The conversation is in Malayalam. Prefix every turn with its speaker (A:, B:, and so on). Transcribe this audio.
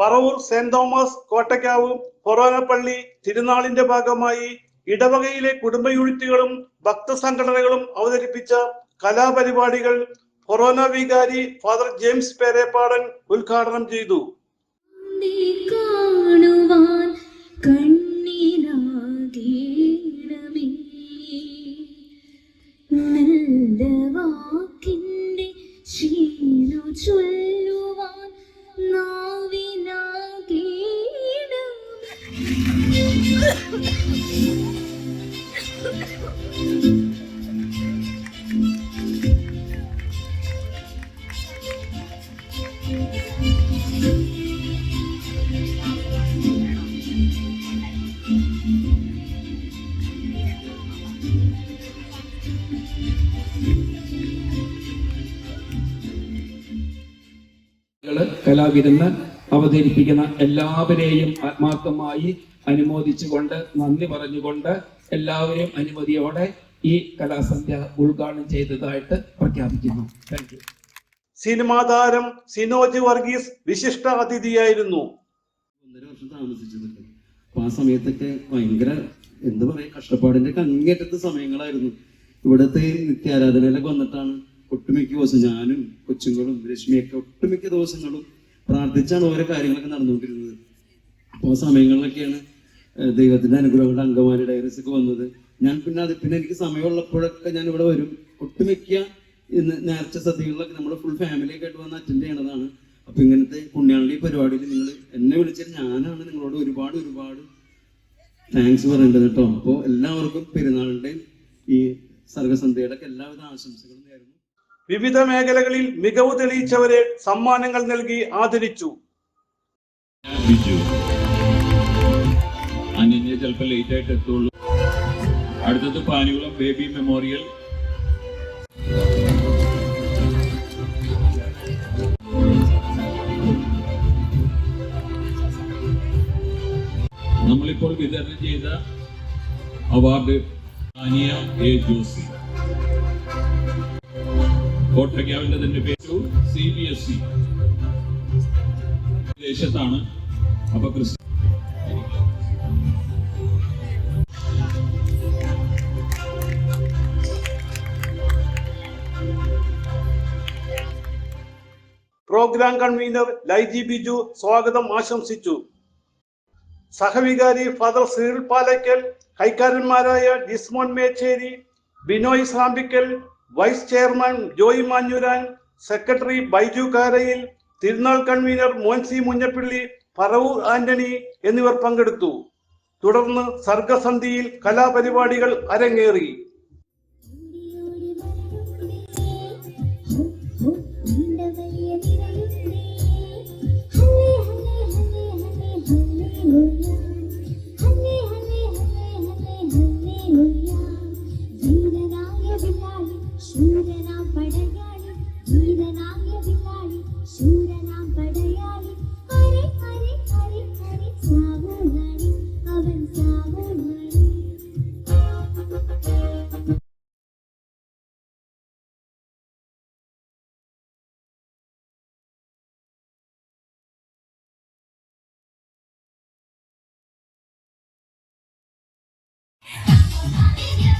A: പറവൂർ സെന്റ് തോമസ് കോട്ടയ്ക്കാവ് കൊറോനപ്പള്ളി തിരുനാളിന്റെ ഭാഗമായി ഇടവകയിലെ കുടുംബ യൂണിറ്റുകളും ഭക്തസംഘടനകളും അവതരിപ്പിച്ച കലാപരിപാടികൾ ഫൊറോന വികാരി ഫാദർ ജെയിംസ് പേരേപ്പാടൻ ഉദ്ഘാടനം ചെയ്തു.
B: നല്ല ചൊല്ലുവാൻ
C: കലാവിരുന്ന് അവതരിപ്പിക്കുന്ന എല്ലാവരെയും ആത്മാർത്ഥമായി അനുമോദിച്ചുകൊണ്ട് നന്ദി പറഞ്ഞുകൊണ്ട് എല്ലാവരെയും അനുമതിയോടെ ഈ കലാസന്ധ്യ ഉദ്ഘാടനം ചെയ്തതായിട്ട് പ്രഖ്യാപിക്കുന്നു. താങ്ക് യു
A: സിനിമാ താരം സിനോജ് വർഗീസ് വിശിഷ്ട അതിഥിയായിരുന്നു.
D: ഒന്നര വർഷം താമസിച്ചിട്ടുണ്ട്. അപ്പൊ ആ സമയത്തൊക്കെ ഭയങ്കര എന്താ പറയാ കഷ്ടപ്പാടിന്റെ അങ്ങേറ്റത്തെ സമയങ്ങളായിരുന്നു. ഇവിടത്തെ നിത്യാരാധനയിലൊക്കെ വന്നിട്ടാണ് ഒട്ടുമിക്ക ദിവസം ഞാനും കൊച്ചുങ്ങളും രശ്മിയൊക്കെ ഒട്ടുമിക്ക ദിവസങ്ങളും പ്രാർത്ഥിച്ചാണ് ഓരോ കാര്യങ്ങളൊക്കെ നടന്നുകൊണ്ടിരുന്നത്. അപ്പോൾ സമയങ്ങളിലൊക്കെയാണ് ദൈവത്തിന്റെ അനുഗ്രഹം കൊണ്ട് അങ്കമാലി ഡയറീസ് ഒക്കെ വന്നത്. ഞാൻ പിന്നെ അത് പിന്നെ എനിക്ക് സമയമുള്ളപ്പോഴൊക്കെ ഞാൻ ഇവിടെ വരും. ഒട്ടുമിക്ക ഇന്ന് നേർച്ച സദ്യകളിലൊക്കെ നമ്മുടെ ഫുൾ ഫാമിലിയൊക്കെ ആയിട്ട് വന്ന് അറ്റൻഡ് ചെയ്യണതാണ്. അപ്പൊ ഇങ്ങനത്തെ പുണ്യാളി പരിപാടിയിൽ നിങ്ങൾ എന്നെ വിളിച്ചാൽ ഞാനാണ്. നിങ്ങളോട് ഒരുപാട് ഒരുപാട് താങ്ക്സ് പറയേണ്ടത് കേട്ടോ. അപ്പോൾ എല്ലാവർക്കും പെരുന്നാളിന്റെയും ഈ സർഗസന്ധ്യയുടെ ഒക്കെ എല്ലാവിധ ആശംസകളും നേരുന്നു.
A: വിവിധ മേഖലകളിൽ മികവ് തെളിയിച്ചവരെ സമ്മാനങ്ങൾ നൽകി ആദരിച്ചു.
E: അന്യന്യ ചിലപ്പോൾ ലേറ്റ് ആയിട്ട് എത്തുള്ളൂ. അടുത്തത് പാനികുളം ബേബി മെമ്മോറിയൽ. നമ്മളിപ്പോൾ വിതരണം ചെയ്ത അവാർഡ് ആനിയ എ ജോസി. കോട്ടയ്ക്കാവിന്റെ തന്നെ പേരു സി ബി എസ് സി ദേശത്താണ് അപ്പൊ ക്രിസ്തു
A: പ്രോഗ്രാം കൺവീനർ ലൈജി ബിജു സ്വാഗതം ആശംസിച്ചു. സഹവികാരി father seal Palakkal കൈക്കാരന്മാരായ Jismon Mecheri Binoy Sampickal vice chairman Joy Manjuran secretary Baiju Karayil തിരുനാൾ കൺവീനർ മോൻസി മുഞ്ഞപ്പിള്ളി പറവൂർ ആന്റണി എന്നിവർ പങ്കെടുത്തു. തുടർന്ന് സർഗസന്ധിയിൽ കലാപരിപാടികൾ അരങ്ങേറി.
B: ശൂരനാം പടയാളി ധീരനായ വില്ലാളി ശൂരനാം പടയാളി ഹരി ഹരി ഹരി ഹരി സാവോനാണി അവൻ സാവോനാണി
A: C